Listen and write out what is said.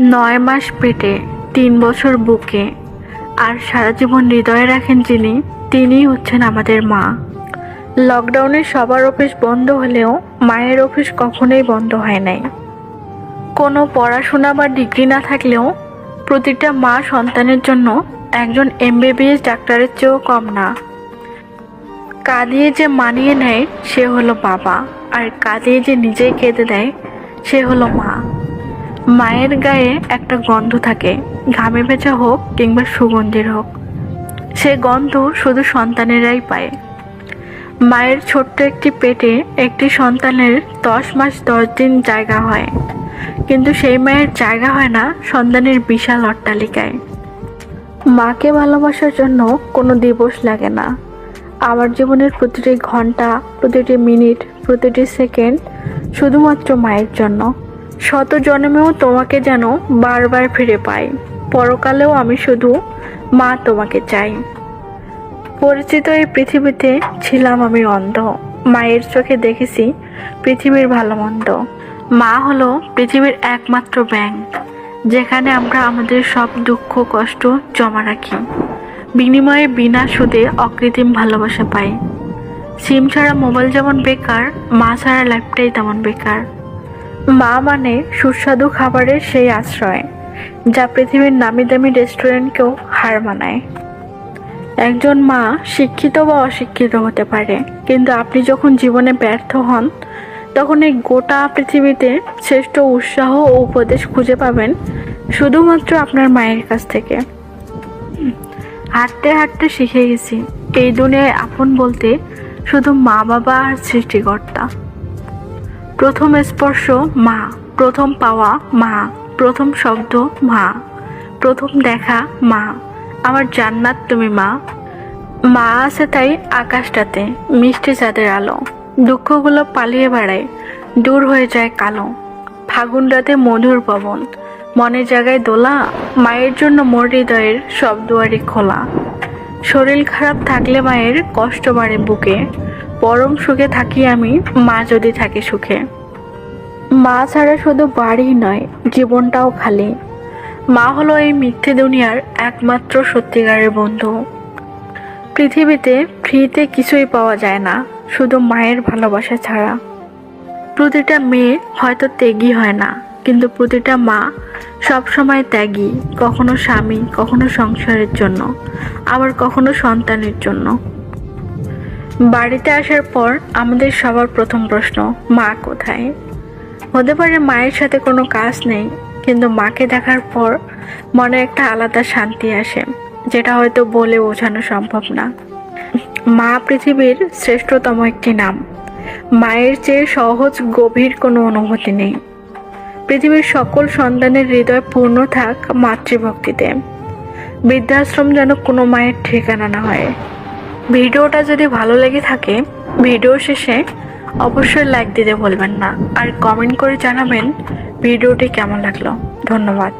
নয় মাস পেটে, তিন বছর বুকে। আর সারা জীবন হৃদয়ে রাখেন যিনি, তিনিই হচ্ছেন আমাদের মা। লকডাউনে সবার অফিস বন্ধ হলেও মায়ের অফিস কখনোই বন্ধ হয় নাই। কোনো পড়াশোনা বা ডিগ্রি না থাকলেও প্রতিটা মা সন্তানের জন্য একজন এমবিবিএস ডাক্তারের চেয়েও কম না। কাঁদিয়ে যে মানিয়ে নেয়, সে হলো বাবা। আর কাঁদিয়ে যে নিজেই কেঁদে দেয়, সে হলো মা। মায়ের গায়ে একটা গন্ধ থাকে, ঘামে ভেজা হোক কিংবা সুগন্ধির হোক। সে গন্ধ শুধু সন্তানেরাই পায়। মায়ের ছোট্ট একটি পেটে একটি সন্তানের দশ মাস দশ দিন জায়গা হয়। কিন্তু সেই মায়ের জায়গা হয় না সন্তানের বিশাল অট্টালিকায়। মাকে ভালোবাসার জন্য কোনো দিবস লাগে না। আমার জীবনের প্রতিটি ঘণ্টা, প্রতিটি মিনিট, প্রতিটি সেকেন্ড শুধুমাত্র মায়ের জন্য। শত জন্মেও তোমাকে যেন বারবার ফিরে পাই। পরকালেও আমি শুধু মা তোমাকে চাই। পরিচিত এই পৃথিবীতে ছিলাম আমি অন্ধ। মায়ের চোখে দেখেছি পৃথিবীর ভালো মন্দ মা হলো পৃথিবীর একমাত্র ব্যাংক যেখানে আমরা আমাদের সব দুঃখ, কষ্ট জমা রাখি। বিনিময়ে বিনা সুদে অকৃত্রিম ভালোবাসা পাই। সিম ছাড়া মোবাইল যেমন বেকার, মা ছাড়া লাইফটাই তেমন বেকার। মা মানে সুস্বাদু খাবারের সেই আশ্রয়, যা পৃথিবীর নামি দামি রেস্টুরেন্টকেও হার মানায়। একজন মা শিক্ষিত বা অশিক্ষিত হতে পারে, কিন্তু আপনি যখন জীবনে ব্যর্থ হন, তখন এই গোটা পৃথিবীতে শ্রেষ্ঠ উৎসাহ ও উপদেশ খুঁজে পাবেন শুধুমাত্র আপনার মায়ের কাছ থেকে। হাঁটতে হাঁটতে শিখে গেছি, এই দুনিয়ায় আপন বলতে শুধু মা বাবা আর সৃষ্টিকর্তা। প্রথম স্পর্শ মা, প্রথম পাওয়া মা, প্রথম শব্দ মা, প্রথম দেখা মা, আমার জান্নাত তুমি মা। মা আছে তাই আকাশটাতে, মিষ্টি চাঁদের আলো। দুঃখগুলো পালিয়ে বেড়ায়, দূর হয়ে যায় কালো। ফাগুন রাতে মধুর পবন, মনের জায়গায় দোলা, মায়ের জন্য মোর হৃদয়ের সব দুয়ারি খোলা। শরীর খারাপ থাকলে মায়ের কষ্ট বাড়ে বুকে পরম সুখে থাকি আমি, মা যদি থাকে সুখে। মা ছাড়া শুধু বাড়ি নয়, জীবনটাও খালি। মা হলো এই মিথ্যে দুনিয়ার একমাত্র সত্যিকারের বন্ধু। পৃথিবীতে ফ্রিতে কিছুই পাওয়া যায় না, শুধু মায়ের ভালোবাসা ছাড়া। প্রতিটা মেয়ে হয়তো ত্যাগী হয় না, কিন্তু প্রতিটা মা সব সময় ত্যাগী, কখনো স্বামী, কখনো সংসারের জন্য, আবার কখনো সন্তানের জন্য। বাড়িতে আসার পর আমাদের সবার প্রথম প্রশ্ন, মা কোথায়? হতে পারে মায়ের সাথে কোনো কাজ নেই, কিন্তু মাকে দেখার পর মনে একটা আলাদা শান্তি আসে, যেটা হয়তো বলে বোঝানো সম্ভব না। মা পৃথিবীর শ্রেষ্ঠতম একটি নাম। মায়ের চেয়ে সহজ, গভীর কোনো অনুভূতি নেই। পৃথিবীর সকল সন্তানের হৃদয় পূর্ণ থাক মাতৃভক্তিতে। বৃদ্ধাশ্রম যেন কোনো মায়ের ঠিকানা না হয়। ভিডিওটা যদি ভালো লেগে থাকে, ভিডিও শেষে অবশ্যই লাইক দিতে ভুলবেন না। আর কমেন্ট করে জানাবেন ভিডিওটি কেমন লাগল। ধন্যবাদ।